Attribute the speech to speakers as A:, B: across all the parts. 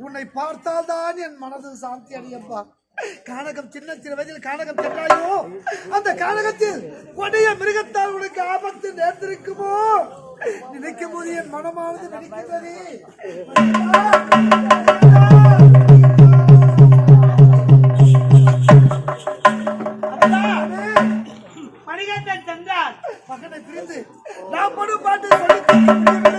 A: உன்னை பார்த்தால் தான் பார்த்தால்தான் என் மனது சாந்தி அடையப்பா கானகம் சின்ன சிறு வயதில் கானகம் சென்றாயோ அந்த கானகத்தில் கொடிய மிருகத்தால் உனக்கு ஆபத்து நேர்ந்திருக்குமோ? நினைக்கும் போது என் மனமானது நினைக்கின்றது பாட்டு திரிந்து நான் படும் பாட்டு சொல்லி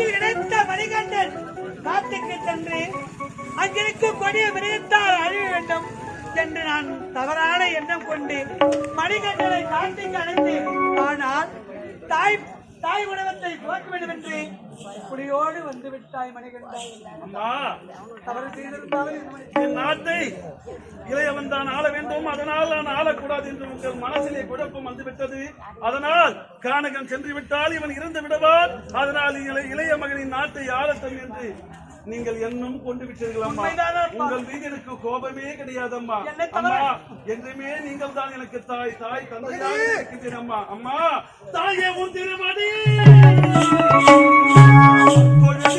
B: காட்டில் இணைத்த மணிகண்டன் காட்டுக்கு சென்று அங்கிருக்கும் கொடிய விரைத்தால் அழிய வேண்டும் என்று நான் தவறான எண்ணம் கொண்டு மணிகண்டனை காட்டுக்கு அழைத்தேன். ஆனால் தாய் தாய் உணவத்தை துவக்க வேண்டும் என்று புலியோடு வந்து விட்டாய் மணிகண்டன்
C: நாட்டை இளையவன் தான் ஆள வேண்டும். அதனால் நான் ஆளக்கூடாது என்று உங்கள் மனசிலே குழப்பம் வந்துவிட்டது. அதனால் கானகம் சென்று விட்டால் இவன் இறந்து விடுவான். அதனால் இளைய மகனின் நாட்டை ஆளட்டும் என்று நீங்கள் என்னும் கொண்டு விட்டீர்கள் அம்மா.
B: உண்மைதானா அப்பா?
C: உங்கள் மீது எனக்கு கோபமே கிடையாது அம்மா என்றுமே நீங்கள் தான் எனக்கு தாய் தாய் தந்தையாக இருக்கின்றேன் அம்மா. அம்மா தாயே உன் திருமதி! Por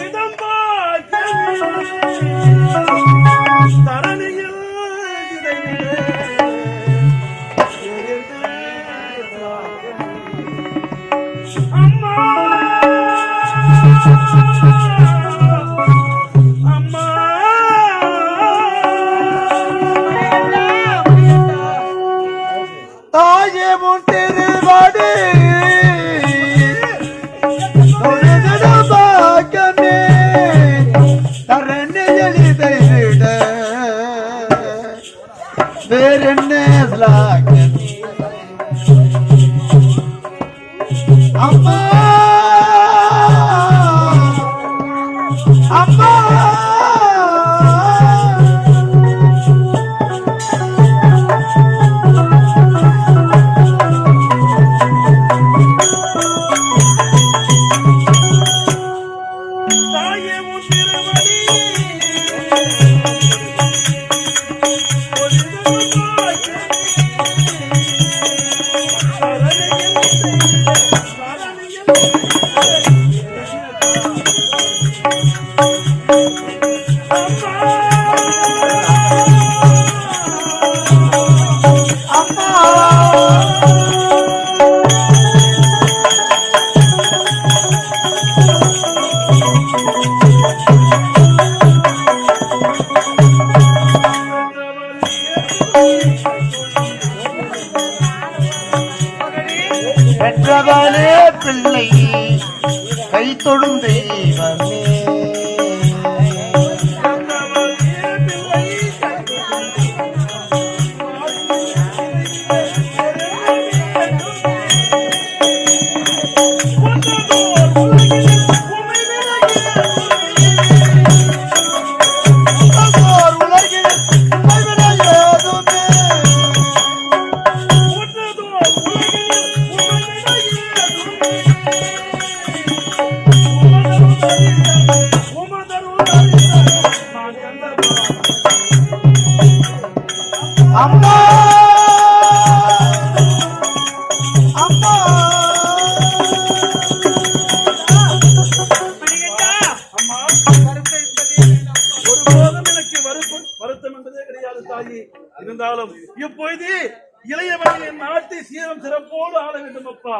C: வேண்டும் அப்பா.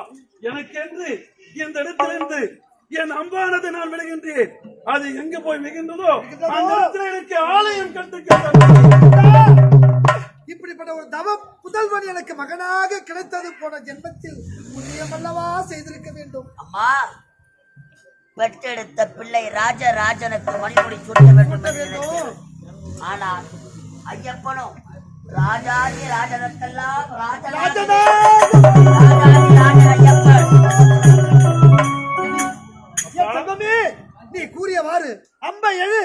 C: எனக்கென்று இந்த இடத்திலிருந்து என் அம்பானது நான் விடுகின்றேன் அது எங்க போய் மிகுந்ததோ அந்த இடத்துல எனக்கு ஆலயம் கட்டுக்க
A: இப்படிப்பட்ட ஒரு தவ புதல்வன் எனக்கு மகனாக கிடைத்தது போன ஜென்மத்தில் புண்ணியமல்லவா செய்திருக்க வேண்டும்.
D: அம்மா பெற்றெடுத்த பிள்ளை ராஜராஜனுக்கு மணிமுடி சூட்ட வேண்டும். ஆனால் ஐயப்பனும் ராஜாதி ராஜனுக்கெல்லாம் ராஜராஜ ராஜாதி! ராஜ ஐயப்பன்
A: என் தங்கமே நீ கூறியவாறு அம்பை எழு.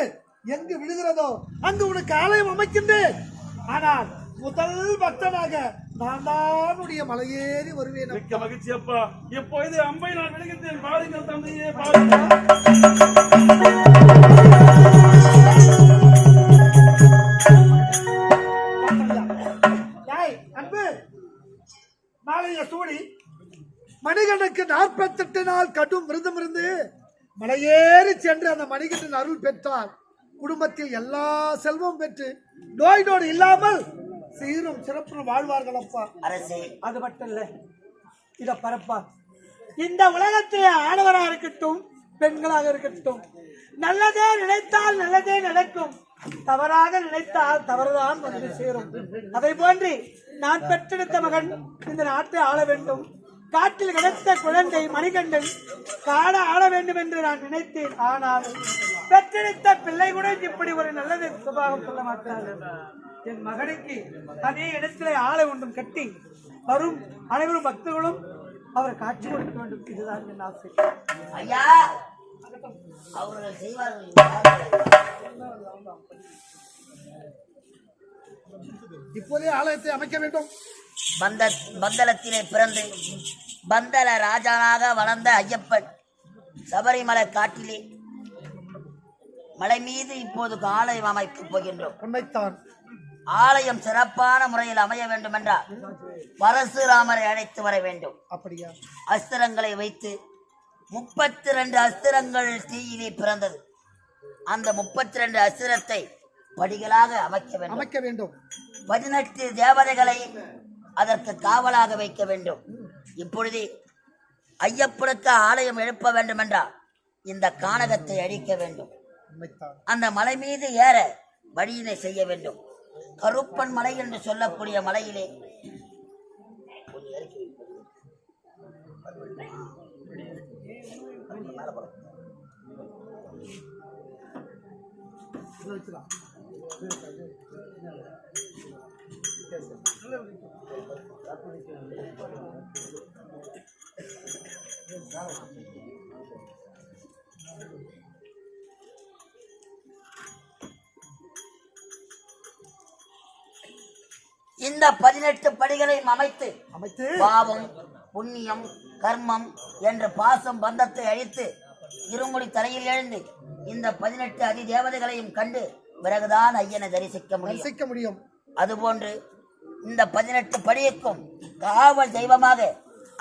A: எங்கு விழுகிறதோ அங்கு உனக்கு ஆலயம் அமைக்கின்றேன். ஆனால் முதல் பக்தனாக நான் தான் உடைய மலையேறி வருவேன்.
C: மிக்க மகிழ்ச்சி அப்பா. இப்பொழுது அம்பை நான் விடுகின்றேன் பாருங்கள் தந்தையே பாருங்கள்.
A: நாளைய சூடி மணிகண்டனுக்கு நாற்பத்தெட்டு நாள் கடும் விரதம் இருந்து மலையேறி சென்று அந்த மணிகண்டன் அருள் பெற்றார். குடும்பத்தில் எல்லா செல்வம் பெற்று நோய் நோடு இல்லாமல் சீரும் சிறப்பும் வாழ்வார்கள் அப்பா.
D: அரசே
B: அது மட்டும் இல்ல. இத பரப்பா. இந்த உலகத்திலே ஆடவரா இருக்கட்டும் பெண்களாக இருக்கட்டும் நல்லதே நினைத்தால் நல்லதே நடக்கும். தவறாக நினைத்தால் தவறுதான் வந்து சேரும். அதை போன்று நான் பெற்றெடுத்த மகன் இந்த நாட்டை ஆள வேண்டும். காட்டில் கிடைத்த குழந்தை மணிகண்டன் காட ஆள வேண்டும் என்று நான் நினைத்தேன். ஆனால் பெற்றெடுத்த பிள்ளை கூட இப்படி ஒரு நல்லது சுபாவம் சொல்ல மாட்டார்கள். என் மகனுக்கு அதே இடத்துல ஆளை ஒன்றும் கட்டி வரும் அனைவரும் பக்தர்களும் அவர் காட்சி கொடுக்க வேண்டும். இதுதான் என் ஆசை.
D: ஐயா அவர்கள் செய்வார்கள்.
A: இப்போதே ஆலயத்தை அமைக்க வேண்டும்.
D: பந்த பந்தலத்திலே பிறந்து பந்தல ராஜாவாக வளர்ந்த ஐயப்பன் சபரிமலை காட்டிலே மலை மீது இப்போது ஆலயம் அமைக்கப் போகின்றோம்.
A: உண்மைத்தான்
D: ஆலயம் சிறப்பான முறையில் அமைய வேண்டும் என்றால் பரசுராமரை அழைத்து வர வேண்டும்.
A: அப்படியா?
D: அஸ்திரங்களை வைத்து முப்பத்தி ரெண்டு அஸ்திரங்கள் தீயிலே பிறந்தது. அந்த முப்பத்தி ரெண்டு அஸ்திரத்தை படிகளாக அமைக்க வேண்டும்.
A: அமைக்க வேண்டும்.
D: பதினெட்டு தேவதைகளை அதற்கு காவலாக வைக்க வேண்டும். இப்பொழுது ஐயப்பனுக்கு ஆலயம் எழுப்ப வேண்டும் என்றால் இந்த கானகத்தை அழிக்க வேண்டும். அந்த மலை மீது ஏற வழியினை செய்ய வேண்டும். கருப்பன் மலை என்று சொல்லக்கூடிய மலையிலே இந்த பதினெட்டு படிகளையும் அமைத்து
A: அமைத்து
D: பாவம் புண்ணியம் கர்மம் என்ற பாசம் பந்தத்தை அழித்து இருமுடி தலையில் எழுந்து இந்த பதினெட்டு அதி தேவதைகளையும் கண்டு பிறகுதான் ஐயனை தரிசிக்க முடியும்.
A: ரசிக்க முடியும்.
D: அதுபோன்று இந்த பதினெட்டு படியைக்கும் காவல் தெய்வமாக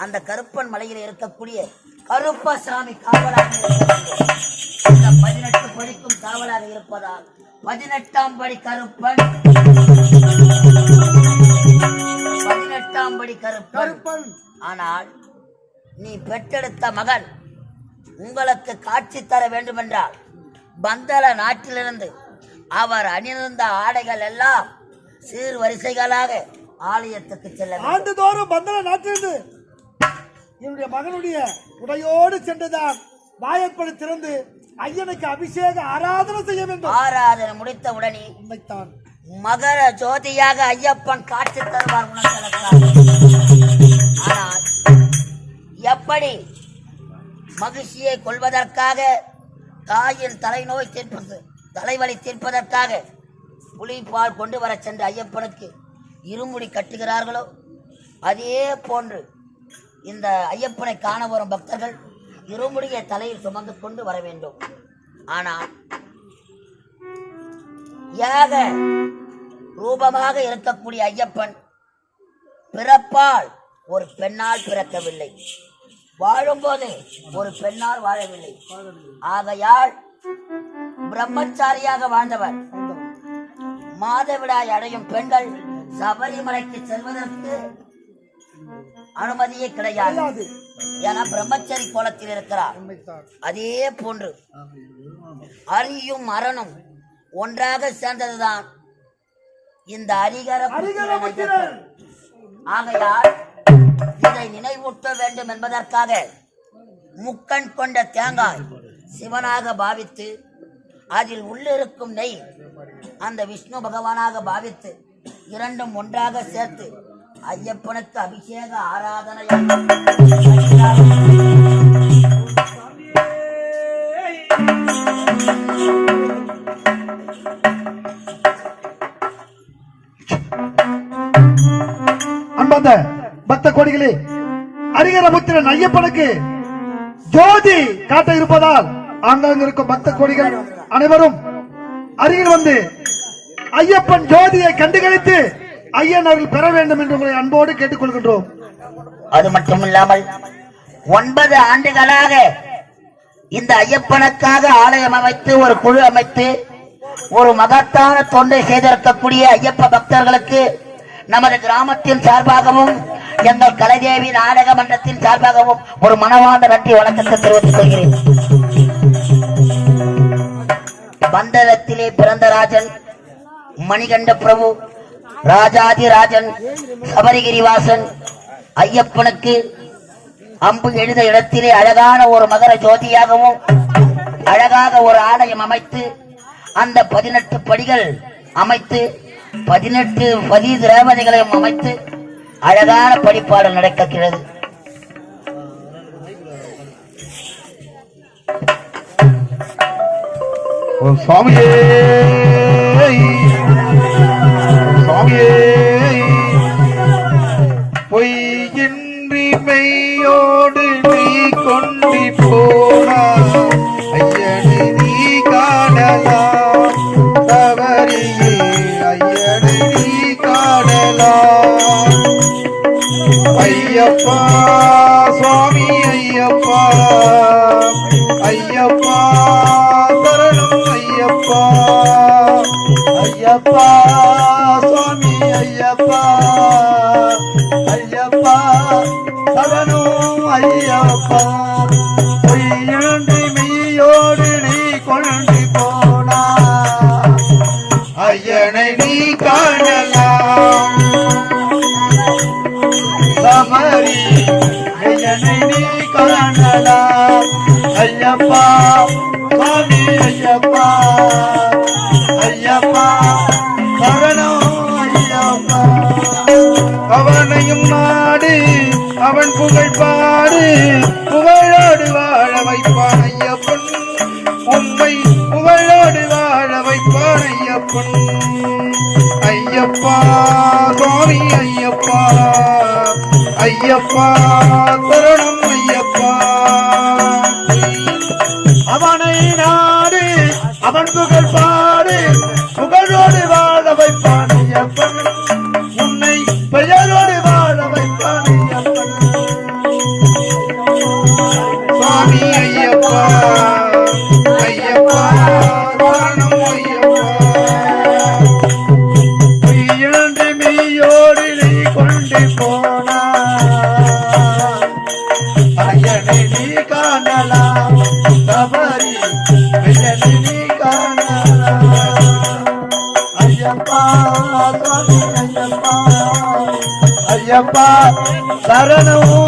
D: அந்த கருப்பன் மலையில் இருக்கக்கூடிய கருப்பசாமி காவலாக. இந்த பதினெட்டு படிக்கும் காவலாக இருப்பதால் பதினெட்டாம் படி கருப்பன் பதினெட்டாம் படி கருப்பன்.
A: கருப்பன்.
D: ஆனால் நீ பெற்றெடுத்த மகன் உங்களுக்கு காட்சி தர வேண்டுமென்றால் பந்தல நாட்டிலிருந்து அவர் அணிந்திருந்த ஆடைகள் எல்லாம் சீர் வரிசைகளாக ஆலயத்துக்கு செல்ல.
A: ஆண்டுதோறும் பந்தல நாட்டிலிருந்து என்னுடைய மகனுடைய உடையோடு சென்றுதான் வாயற்படி திறந்து ஐயனுக்கு அபிஷேக ஆராதனை செய்ய வேண்டும்.
D: ஆராதனை முடித்த உடனே
A: உண்மைத்தான்.
D: மகர ஜோதியாக ஐயப்பன் காட்சி தருவார் ஆனால் எப்படி மகிழ்ச்சியை கொள்வதற்காக தாயின் தலைநோய் தீர்ப்பது தலைவலி தீர்ப்பதற்காக புலிப்பால் கொண்டு வர சென்ற ஐயப்பனுக்கு இருமுடி கட்டுகிறார்களோ அதே போன்று இந்த ஐயப்பனை காண வரும் பக்தர்கள் இருமுடியை தலையில் சுமந்து கொண்டு வர வேண்டும். ஆனால் யாக ரூபமாக இருக்கக்கூடிய ஐயப்பன் பிறப்பால் ஒரு பெண்ணால் பிறக்கவில்லை. வாழும்போது ஒரு பெண்ணால் வாழவில்லை. ஆகையால் பிரம்மச்சாரியாக வாழ்ந்தவர். மாதவிடாய் அடையும் பெண்கள் சபரிமலைக்கு செல்வதற்கு அனுமதியே கிடையாது. ஏன்னா பிரம்மச்சரி கோலத்தில் இருக்கிறார். அதே போன்று அரியும் மரணம் ஒன்றாக சேர்ந்ததுதான் இந்த அரிகர ஆகையால் இதை நினைவூட்ட வேண்டும் என்பதற்காக முக்கண் கொண்ட தேங்காய் சிவனாக பாவித்து அதில் உள்ளிருக்கும் நெய் அந்த விஷ்ணு பகவானாக பாவித்து இரண்டும் ஒன்றாக சேர்த்து ஐயப்பனுக்கு அபிஷேக ஆராதனை
A: அன்பார்ந்த பக்த கோடிகளே அரிகர புத்திரன் ஐயப்பனுக்கு ஜோதி காட்ட இருப்பதால் ஆங்காங்க இருக்கும் பக்த கோடிகள் அனைவரும் அருகில் வந்து ஐயப்பன் ஜோதியை கண்டுகளித்து ஐயன் அவர்கள் பெற வேண்டும் என்று உங்களை அன்போடு கேட்டுக்கொள்கின்றோம்.
D: அது மட்டுமில்லாமல் ஒன்பது ஆண்டுகளாக இந்த ஐயப்பனுக்காக ஆலயம் அமைத்து ஒரு குழு அமைத்து ஒரு மகத்தான தொண்டை செய்திருக்கக்கூடிய ஐயப்ப பக்தர்களுக்கு நமது கிராமத்தின் சார்பாகவும் எங்கள் கலைதேவி நாடக மன்றத்தின் சார்பாகவும் ஒரு மனவார்ந்த நன்றி வணக்கத்தை தெரிவித்துக் கொள்கிறேன். மண்டலத்திலே பிறந்த ராஜன் மணிகண்ட பிரபு ராஜாதி ராஜன் சபரிகிரிவாசன் ஐயப்பனுக்கு அம்பு எழுத இடத்திலே அழகான ஒரு மகர ஜோதியாகவும் அழகாக ஒரு ஆலயம் அமைத்து அந்த பதினெட்டு படிகள் அமைத்து பதினெட்டு பதி திரேவதைகளையும் அமைத்து அழகான படிப்பாடல் நடக்கிறது
E: சுவாமியே. சுவாமியே. பொய்யின்றி மெய்யோடு நீ கொண்டு போனா ஐயனை நீ காணலாம் தவறியே ஐயனை நீ காணலாம் ஐயப்பா நாடு அவன் புகழ் பாடு. புகழோடு வாழ வைப்பான் ஐயப்பன். உண்மை புகழோடு வாழ வைப்பான் ஐயப்பன். ஐயப்பா சுவாமி ஐயப்பா. ஐயப்பா சரணம்.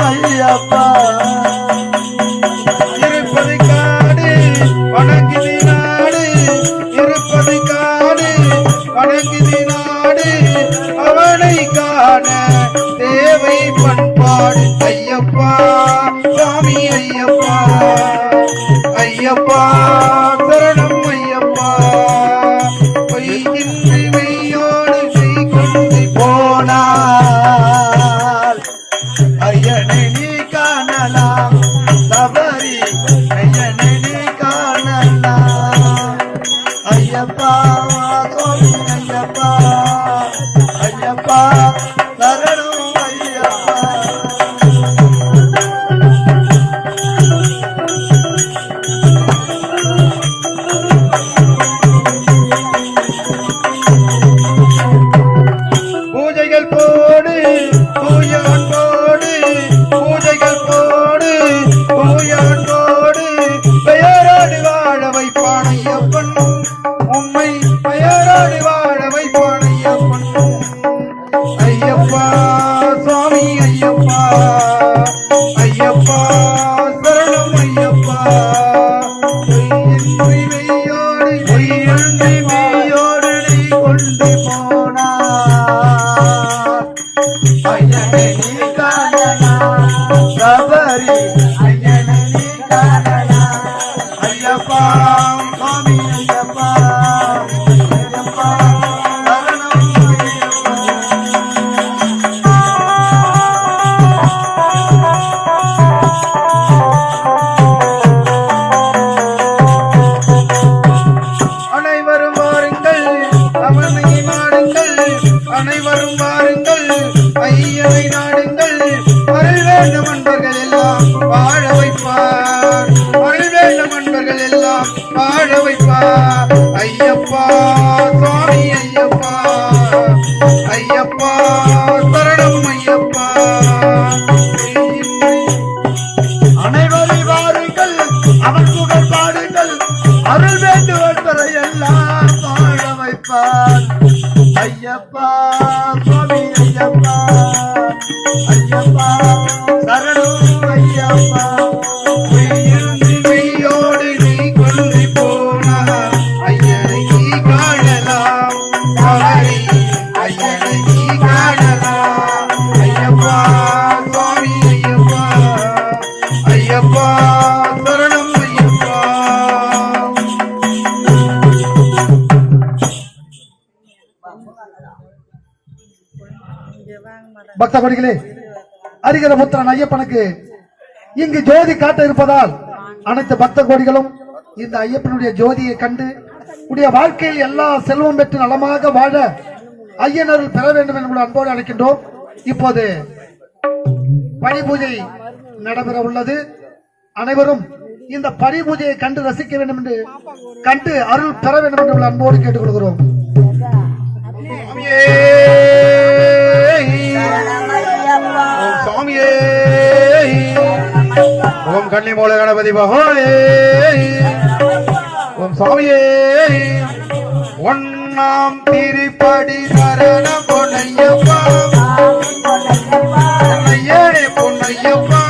E: Hallelujah. நாடுங்கள் ஐயனை நாடுங்கள். அருள் வேண்டும் அன்பர்கள் எல்லாம் வாழ வைப்பார். அருள் வேண்டும் அன்பர்கள் எல்லாம்
A: பக்த கொடிகளே அரிகர ஐயப்பனுக்கு இங்கு ஜோதி காட்ட இருப்பதால் அனைத்து பக்த கோடிகளும் இந்த ஐயப்பனுடைய ஜோதியை கண்டு உடைய வாழ்க்கையில் எல்லா செல்வம் பெற்று நலமாக வாழ ஐயனர்கள் பெற வேண்டும் என்று அன்போடு அழைக்கின்றோம். இப்போது பணிபூஜை நடைபெற உள்ளது. அனைவரும் இந்த பணி பூஜையை கண்டு ரசிக்க வேண்டும் என்று கண்டு அருள் பெற வேண்டும் என்று அன்போடு கேட்டுக்கொள்கிறோம்.
E: ஏ ஓம் கண்ணி மூல கணபதி பகவானே ஓம் சுவாமியே ஒன்னாம் திருப்படி சரண பொன்னையப்பா. பொன்னையப்பா.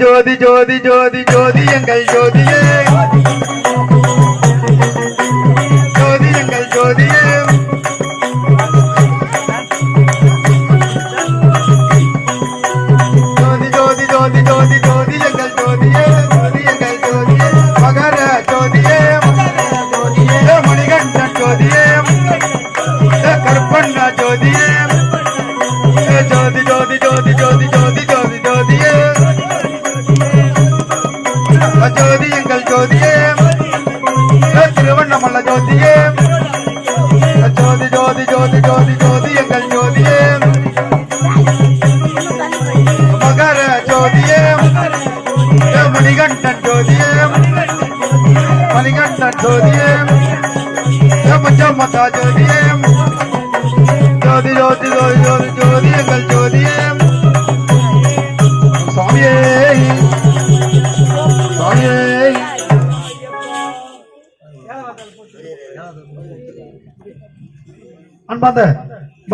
E: ஜோதி ஜோதி ஜோதி ஜோதி எங்கள் ஜோதி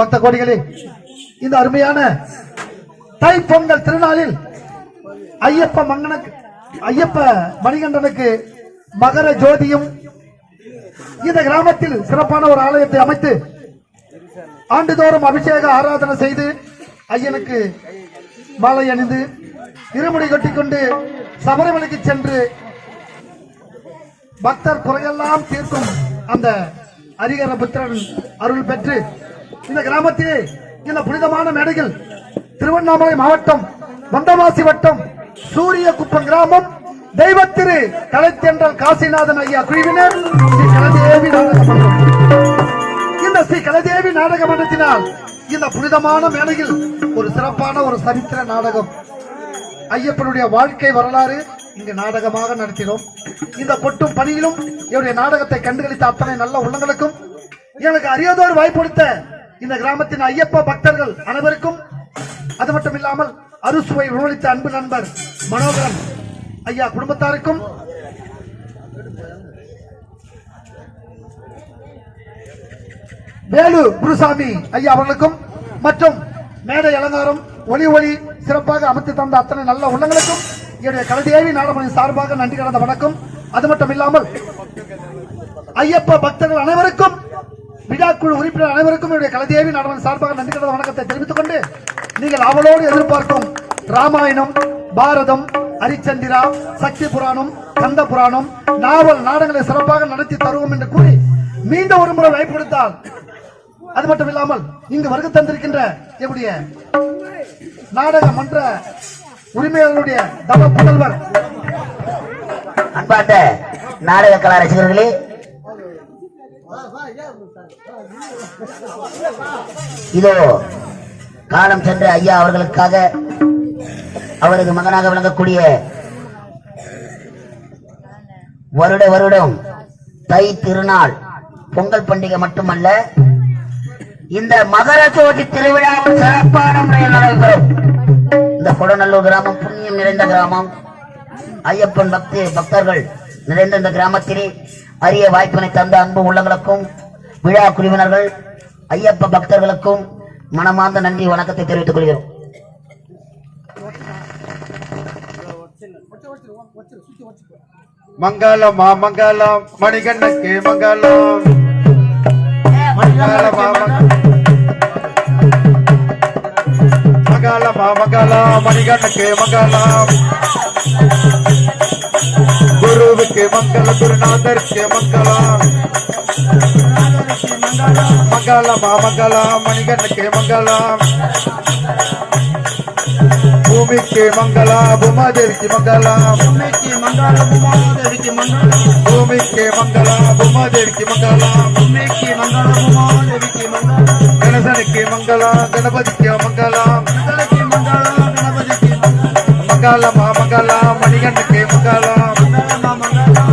A: பக்த கோடிகளே இந்த அருமையான தை பொங்கல் திருநாளில் ஐயப்ப மங்கனுக்கு ஐயப்ப மணிகண்டனுக்கு மகர ஜோதியும் இந்த கிராமத்தில் சிறப்பான ஒரு ஆலயத்தை அமைத்து ஆண்டுதோறும் அபிஷேக ஆராதனை செய்து ஐயனுக்கு மாலை அணிந்து இருமுடி கொட்டிக்கொண்டு சபரிமலைக்கு சென்று பக்தர் குறையெல்லாம் தீர்க்கும் அந்த ஹரிகர புத்திரன் அருள் பெற்று இந்த கிராமத்திலே இந்த புனிதமான மேடைகள். திருவண்ணாமலை மாவட்டம் வந்தவாசி வட்டம் சூரிய குப்பம் கிராமம் தெய்வத்திரு கலைத்தென்றல் காசிநாதன் ஐயா குழுவினர் ஸ்ரீ கலதேவி நாடக இந்த ஸ்ரீ கலதேவி நாடக மன்றத்தினால் இந்த புனிதமான மேடையில் ஒரு சிறப்பான ஒரு சரித்திர நாடகம் ஐயப்பனுடைய வாழ்க்கை வரலாறு இங்கு நாடகமாக நடத்தினோம். இந்த கொட்டும் பணியிலும் என்னுடைய நாடகத்தை கண்டுகளித்த அத்தனை நல்ல உள்ளங்களுக்கும் எனக்கு அறியாதோர் வாய்ப்பொடுத்த இந்த கிராமத்தின் ஐயப்ப பக்தர்கள் அனைவருக்கும் அது மட்டும் இல்லாமல் அறுசுவை உணவளித்த அன்பு நண்பர் மனோகரன் ஐயா குடும்பத்தாருக்கும் வேலு குருசாமி ஐயா அவர்களுக்கும் மற்றும் மேடை அலங்காரம் ஒளி ஒளி சிறப்பாக அமைத்து தந்த அத்தனை நல்ல உள்ளங்களுக்கும் என்னுடைய கலதேவி நாடமணி சார்பாக நன்றி கடந்த வணக்கம். அது மட்டும் இல்லாமல் ஐயப்ப பக்தர்கள் அனைவருக்கும் விழாக்குழு உறுப்பினர் அனைவருக்கும் என்னுடைய கலதேவி நாடகம் சார்பாக நன்றி கடந்த வணக்கத்தை தெரிவித்துக் கொண்டு நீங்கள் அவளோடு எதிர்பார்க்கும் ராமாயணம் பாரதம் ஹரிச்சந்திரா சக்தி புராணம் கந்த புராணம் நாவல் நாடகங்களை சிறப்பாக நடத்தி தருவோம் என்று கூறி மீண்டும் ஒரு முறை வாய்ப்பு கொடுத்தால் அது மட்டும் இல்லாமல் இங்கு வருகை தந்திருக்கின்ற என்னுடைய நாடக மன்ற உரிமையாளருடைய தவ புதல்வர்.
D: அன்பார்ந்த நாடக கலா ரசிகர்களே இதோ காலம் சென்ற ஐயா அவர்களுக்காக அவரது மகனாக விளங்கக்கூடிய வருட வருடம் தை திருநாள் பொங்கல் பண்டிகை மட்டுமல்ல இந்த மகர சோதி திருவிழாவும் சிறப்பான முறையில் நடைபெறும். இந்த கொடநல்லூர் கிராமம் புண்ணியம் நிறைந்த கிராமம். ஐயப்பன் பக்தி பக்தர்கள் நிறைந்த இந்த கிராமத்திலே அரிய வாய்ப்பினை தந்த அன்பு உள்ளங்களுக்கும் விழா குழுவினர்கள் ஐயப்ப பக்தர்களுக்கும் மனமார்ந்த நன்றி வணக்கத்தை தெரிவித்துக் கொள்கிறோம்.
E: மங்களம் மா மங்களம். மணிகண்ணுக்கு மங்களம். மங்களம் மா மங்களம். மா மங்களம். குருவுக்கு மங்களம் குருநாதருக்கு மங்களம். மங்களம் மா மங்களம் மணிகண்ணுக்கு மங்களம் பூமிக்கு மங்களா பூமாதேவிக்கு மங்களா பூமிக்கு மங்களா பூமாதேவிக்கு மங்களா பூமிக்கு மங்களா பூமாதேவிக்கு மங்களா பூமிக்கு மங்களா பூமாதேவிக்கு மங்களா கணசனுக்கு மங்களா கணபதிக்கு மங்களா கணபதிக்கு மங்களா கணபதிக்கு மங்களமா மங்களா மணிகண்ணுக்கு மங்களா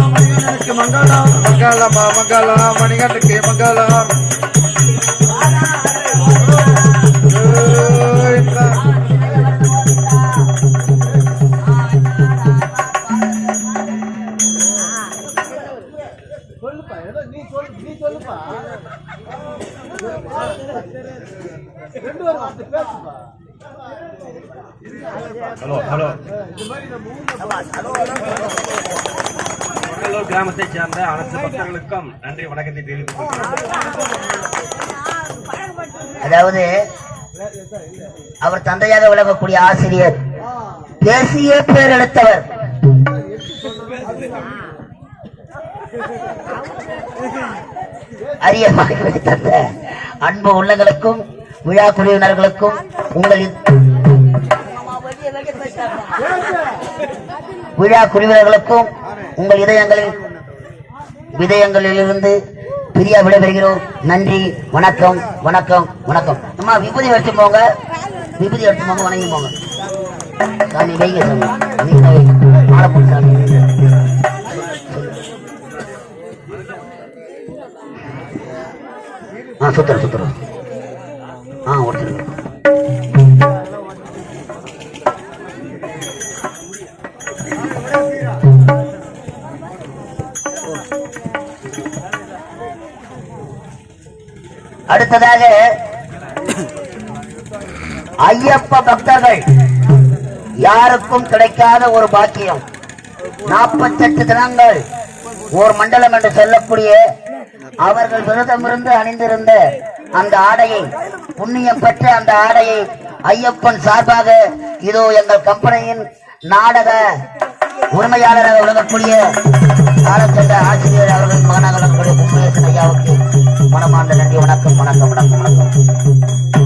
E: மணிகண்ணுக்கு மங்களா மங்களமா மங்களா மணிகண்டுக்கு மங்களாம். Hello
F: hello. ஹலோ. கிராமத்தைச் சேர்ந்த அனைத்து பக்தர்களுக்கும் நன்றி வணக்கத்தை தெரிவித்துக்
D: அதாவது அவர் தந்தையாக விளங்கக்கூடிய ஆசிரியர் தேசிய பேர் எடுத்தவர் அரிய வாய்ப்பை தந்த அன்பு உள்ளங்களுக்கும் விழா குழுவினர்களுக்கும் உங்களின் விழா குழுவினர்களுக்கும் உங்கள் இதயங்களில் விதயங்களிலிருந்து பிரியா விடைபெறுகிறோம். நன்றி வணக்கம் வணக்கம் வணக்கம். அம்மா விபூதி எடுத்து போங்க. விபூதி எடுத்து போங்க வணங்கி போங்க. சாமி வைங்க சாமி. நீங்க சாமி. ஆ சுத்துறேன் சுத்துறோம் ஆ ஒருத்தர் அடுத்ததாக ஐயப்ப பக்தர்கள் யாருக்கும் கிடைக்காத ஒரு பாக்கியம். நாற்பத்தெட்டு தினங்கள் ஓர் மண்டலம் என்று சொல்லக்கூடிய அவர்கள் விரதமிருந்து அணிந்திருந்த அந்த ஆடையை புண்ணியம் பெற்ற அந்த ஆடையை ஐயப்பன் சார்பாக இதோ எங்கள் கம்பெனியின் நாடக உரிமையாளராக விளங்கக்கூடிய காலச்சென்ற ஆசிரியர் அவர்கள் மகனாக விளங்கக்கூடிய கும்பேசன் ஐயாவுக்கு மனமார்ந்த நன்றி வணக்கம் வணக்கம் வணக்கம் வணக்கம்.